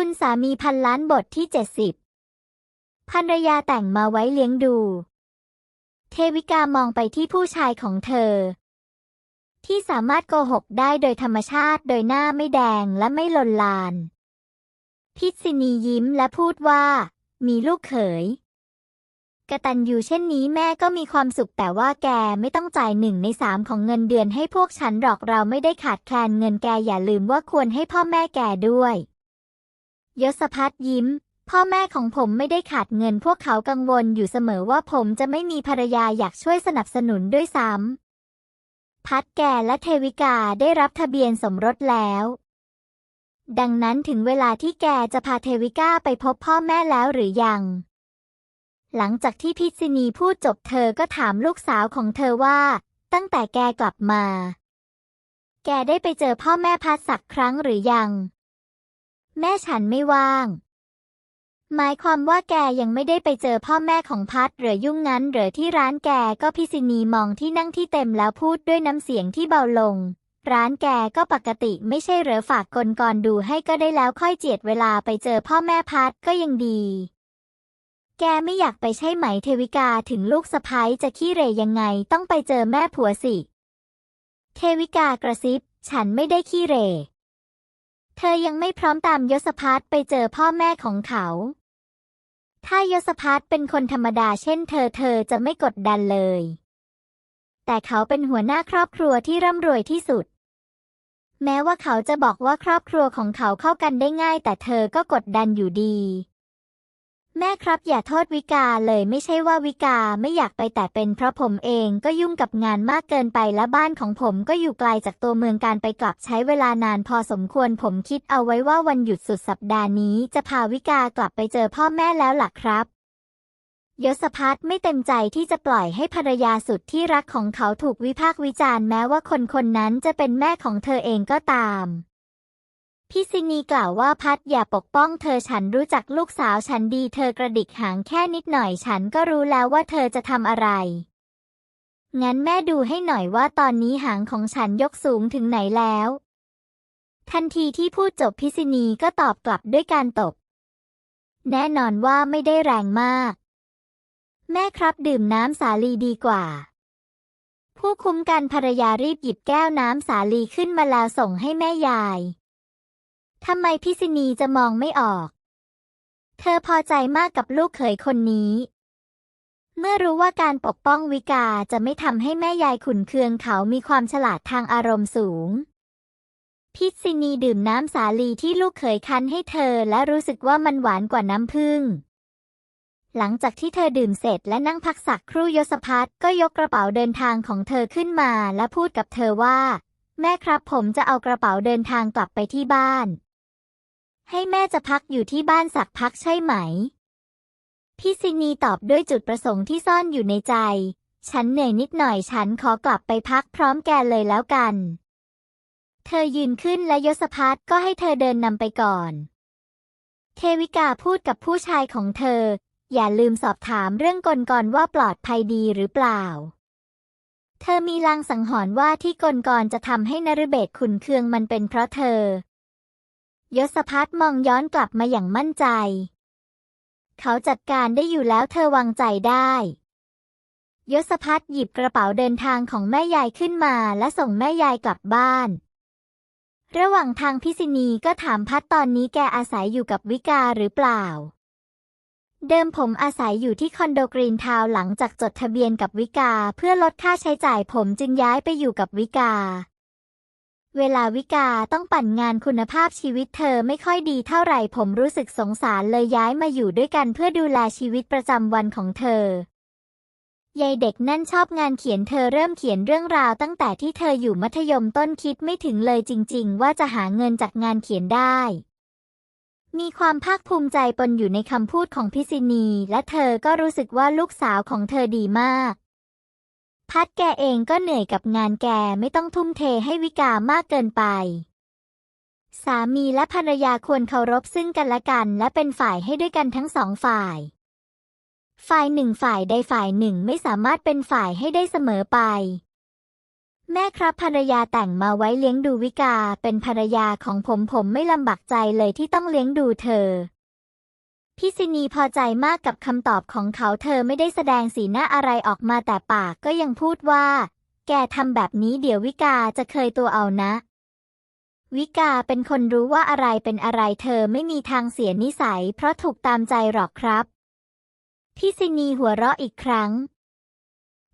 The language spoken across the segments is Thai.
คุณสามีพันล้านบทที่ 70ภรรยาแต่งมาไว้เลี้ยงดู เทวิกามองไปที่ผู้ชายของเธอ ที่สามารถโกหกได้โดยธรรมชาติโดยหน้าไม่แดงและไม่ลนลาน พิษินียิ้มและพูดว่า มีลูกเขยกระตันอยู่เช่นนี้แม่ก็มีความสุขแต่ว่าแกไม่ต้องจ่ายหนึ่งในสามของเงินเดือนให้พวกฉันหรอกเราไม่ได้ขาดแคลนเงินแกอย่าลืมว่าควรให้พ่อแม่แกด้วย ยศพัฒยิ้ม พ่อแม่ของผมไม่ได้ขาดเงินพวกเขากังวลอยู่เสมอว่าผมจะไม่มีภรรยาอยากช่วยสนับสนุนด้วยซ้ำ พัดแกและเทวิกาได้รับทะเบียนสมรสแล้ว ดังนั้นถึงเวลาที่แกจะพาเทวิกาไปพบพ่อแม่แล้วหรือยัง หลังจากที่พิษินีพูดจบเธอก็ถามลูกสาวของเธอว่า ตั้งแต่แกกลับมา แกได้ไปเจอพ่อแม่พัดสักครั้งหรือยัง แม่ฉันไม่ว่าง หมายความว่าแกยังไม่ได้ไปเจอพ่อแม่ของพัดหรือยุ่งงั้นหรือที่ร้านแกก็พิษินีมองที่นั่งที่เต็มแล้วพูดด้วยน้ำเสียงที่เบาลง ร้านแกก็ปกติไม่ใช่เหรอฝากกลกรดูให้ก็ได้แล้วค่อยเจียดเวลาไปเจอพ่อแม่พัดก็ยังดี แกไม่อยากไปใช่ไหมเทวิกาถึงลูกสะพ้ยจะขี้เรยังไงต้องไปเจอแม่ผัวสิ เทวิกากระซิบ ฉันไม่ได้ขี้เร เธอยังไม่พร้อมตามยศพัฒไปเจอพ่อแม่ของเขา ถ้ายศพัฒเป็นคนธรรมดาเช่นเธอเธอจะไม่กดดันเลย แต่เขาเป็นหัวหน้าครอบครัวที่ร่ำรวยที่สุด แม้ว่าเขาจะบอกว่าครอบครัวของเขาเข้ากันได้ง่าย แต่เธอก็กดดันอยู่ดี แม่ครับอย่าโทษวิกาเลยไม่ใช่ว่าวิกาไม่อยากไปแต่เป็นเพราะผมเองก็ยุ่งกับงานมากเกินไปและบ้านของผมก็อยู่ไกลจากตัวเมืองการไปกลับใช้เวลานานพอสมควรผมคิดเอาไว้ว่าวันหยุดสุดสัปดาห์นี้ จะพาวิกากลับไปเจอพ่อแม่แล้วล่ะครับยศพัฒไม่เต็มใจที่จะปล่อยให้ภรรยาสุดที่รักของเขาถูกวิพากษ์วิจารณ์แม้ว่าคนคนนั้นจะเป็นแม่ของเธอเองก็ตาม พี่ซินีกล่าวว่าพัดอย่าปกป้องเธอฉันรู้จักลูกสาวฉันดีเธอกระดิกหางแค่นิดหน่อยฉันก็รู้แล้วว่าเธอจะทำอะไร งั้นแม่ดูให้หน่อยว่าตอนนี้หางของฉันยกสูงถึงไหนแล้ว ทันทีที่พูดจบพิษินีก็ตอบกลับด้วยการตบ แน่นอนว่าไม่ได้แรงมาก แม่ครับดื่มน้ำสาลีดีกว่าผู้คุ้มกันภรรยารีบหยิบแก้วน้ำสาลีขึ้นมาแล้วส่งให้แม่ยาย ทำไมพิษินีจะมองไม่ออก เธอพอใจมากกับลูกเขยคนนี้ เมื่อรู้ว่าการปกป้องวิกาจะไม่ทำให้แม่ยายขุนเคืองเขามีความฉลาดทางอารมณ์สูง พิษินีดื่มน้ำสาลีที่ลูกเขยคั้นให้เธอและรู้สึกว่ามันหวานกว่าน้ำผึ้งหลังจากที่เธอดื่มเสร็จและนั่งพักสักครู่ยศพัฒก็ยกกระเป๋าเดินทางของเธอขึ้นมาและพูดกับเธอว่า แม่ครับผมจะเอากระเป๋าเดินทางกลับไปที่บ้าน ให้แม่จะพักอยู่ที่บ้านสักพักใช่ไหม พี่ซินีตอบด้วยจุดประสงค์ที่ซ่อนอยู่ในใจ ฉันเหนื่อยนิดหน่อยฉันขอกลับไปพักพร้อมแกเลยแล้วกัน เธอยืนขึ้นและยศพัฒก็ให้เธอเดินนำไปก่อน เทวิกาพูดกับผู้ชายของเธอ อย่าลืมสอบถามเรื่องกลกรว่าปลอดภัยดีหรือเปล่า เธอมีลางสังหรณ์ว่าที่กลกรจะทำให้นรเบศขุนเคืองมันเป็นเพราะเธอ ยศพัฒมองย้อนกลับมาอย่างมั่นใจ เขาจัดการได้อยู่แล้วเธอวางใจได้ยศพัฒหยิบกระเป๋าเดินทางของแม่ยายขึ้นมาและส่งแม่ยายกลับบ้าน ระหว่างทางพิษินีก็ถามพัดตอนนี้แกอาศัยอยู่กับวิกาหรือเปล่า เดิมผมอาศัยอยู่ที่คอนโดกรีนทาวน์หลังจากจดทะเบียนกับวิกาเพื่อลดค่าใช้จ่ายผมจึงย้ายไปอยู่กับวิกา เวลาวิกาต้องปั่นงานคุณภาพชีวิตเธอไม่ค่อยดีเท่าไหร่ผมรู้สึกสงสารเลยย้ายมาอยู่ด้วยกันเพื่อดูแลชีวิตประจำวันของเธอยายเด็กนั่นชอบงานเขียนเธอเริ่มเขียนเรื่องราวตั้งแต่ที่เธออยู่มัธยมต้นคิดไม่ถึงเลยจริง ๆ ว่าจะหาเงินจากงานเขียนได้ มีความภาคภูมิใจปนอยู่ในคำพูดของพิษินี และเธอก็รู้สึกว่าลูกสาวของเธอดีมาก พัดแกเองก็เหนื่อยกับงานแกไม่ต้องทุ่มเทให้วิกามากเกินไป สามีและภรรยาควรเคารพซึ่งกันและกันและเป็นฝ่ายให้ด้วยกันทั้งสองฝ่าย ฝ่ายหนึ่งฝ่ายใดฝ่ายหนึ่งไม่สามารถเป็นฝ่ายให้ได้เสมอไป แม่ครับภรรยาแต่งมาไว้เลี้ยงดูวิกาเป็นภรรยาของผมผมไม่ลำบากใจเลยที่ต้องเลี้ยงดูเธอ พี่ซินีพอใจมากกับคำตอบของเขาเธอไม่ได้แสดงสีหน้าอะไรออกมาแต่ปากก็ยังพูดว่า แกทำแบบนี้เดี๋ยววิกาจะเคยตัวเอานะ วิกาเป็นคนรู้ว่าอะไรเป็นอะไรเธอไม่มีทางเสียนิสัย เพราะถูกตามใจหรอกครับ พี่ซินีหัวเราะอีกครั้ง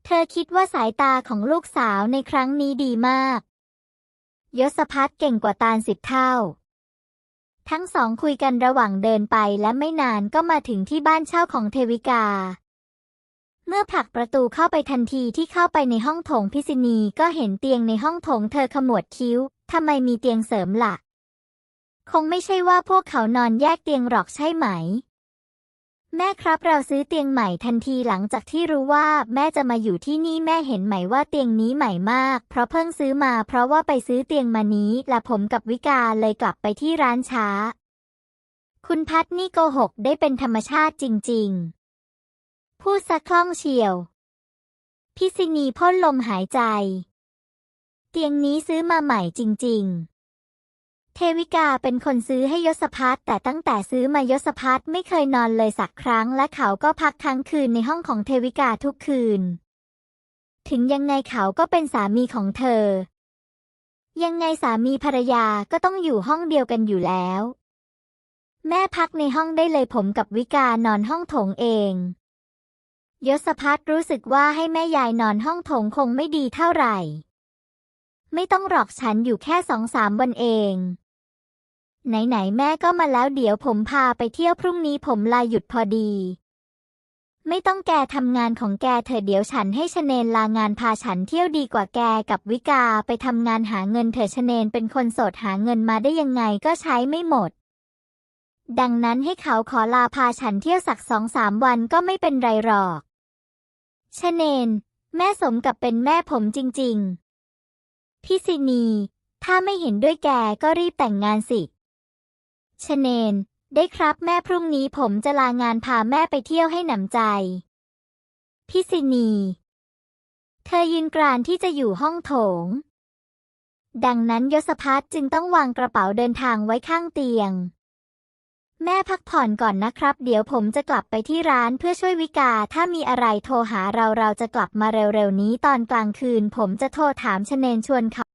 เธอคิดว่าสายตาของลูกสาวในครั้งนี้ดีมาก ยศพัฒน์เก่งกว่าตาลสิบเท่า ทั้งสองคุยกันระหว่างเดินไปและไม่นานก็มาถึงที่บ้านเช่าของเทวิกา เมื่อผลักประตูเข้าไปทันทีที่เข้าไปในห้องโถงพิษิณีก็เห็นเตียงในห้องโถงเธอขมวดคิ้ว ทำไมมีเตียงเสริมละ่ะ คงไม่ใช่ว่าพวกเขานอนแยกเตียงหรอกใช่ไหม แม่ครับเราซื้อเตียงใหม่ทันทีหลังจากที่รู้ว่าแม่จะมาอยู่ที่นี่แม่เห็นไหมว่าเตียงนี้ใหม่มาก เพราะเพิ่งซื้อมาเพราะว่าไปซื้อเตียงมานี้และผมกับวิกาเลยกลับไปที่ร้านช้า คุณพัดนี่โกหกได้เป็นธรรมชาติจริงๆ พูดซะคล่องเฉียว พิษิณีพ่นลมหายใจ เตียงนี้ซื้อมาใหม่จริง ๆ เทวิกาเป็นคนซื้อให้ยศพัฒแต่ตั้งแต่ซื้อมายศพัฒไม่เคยนอนเลยสักครั้ง และเขาก็พักค้างคืนในห้องของเทวิกาทุกคืน ถึงยังไงเขาก็เป็นสามีของเธอ ยังไงสามีภรรยาก็ต้องอยู่ห้องเดียวกันอยู่แล้ว แม่พักในห้องได้เลยผมกับวิกานอนห้องโถงเอง ยศพัฒรู้สึกว่าให้แม่ยายนอนห้องโถงคงไม่ดีเท่าไหร่ไม่ต้องหรอกฉันอยู่แค่สองสามวันเอง ไหนๆแม่ก็มาแล้วเดี๋ยวผมพาไปเที่ยวพรุ่งนี้ผมลาหยุดพอดี ไม่ต้องแกทำงานของแกเถอเดี๋ยวฉันให้ชเนนลางานพาฉันเที่ยวดีกว่าแกกับวิกาไปทำงานหาเงินเถอะชเนนเป็นคนโสดหาเงินมาได้ยังไงก็ใช้ไม่หมด ดังนั้นให้เขาขอลาพาฉันเที่ยวสักสองสามวันก็ไม่เป็นไรหรอกชเนน แม่สมกับเป็นแม่ผมจริง ๆ พี่ซินี ถ้าไม่เห็นด้วยแกก็รีบแต่งงานสิ ชเนน ได้ครับแม่พรุ่งนี้ผมจะลางานพาแม่ไปเที่ยวให้หนำใจพี่ซินี เธอยืนกรานที่จะอยู่ห้องโถง ดังนั้นยศพัฒจึงต้องวางกระเป๋าเดินทางไว้ข้างเตียง แม่พักผ่อนก่อนนะครับ เดี๋ยวผมจะกลับไปที่ร้านเพื่อช่วยวิกา ถ้ามีอะไรโทรหาเราเราจะกลับมาเร็วๆนี้ตอนกลางคืน ผมจะโทรถามชเนนชวนเขา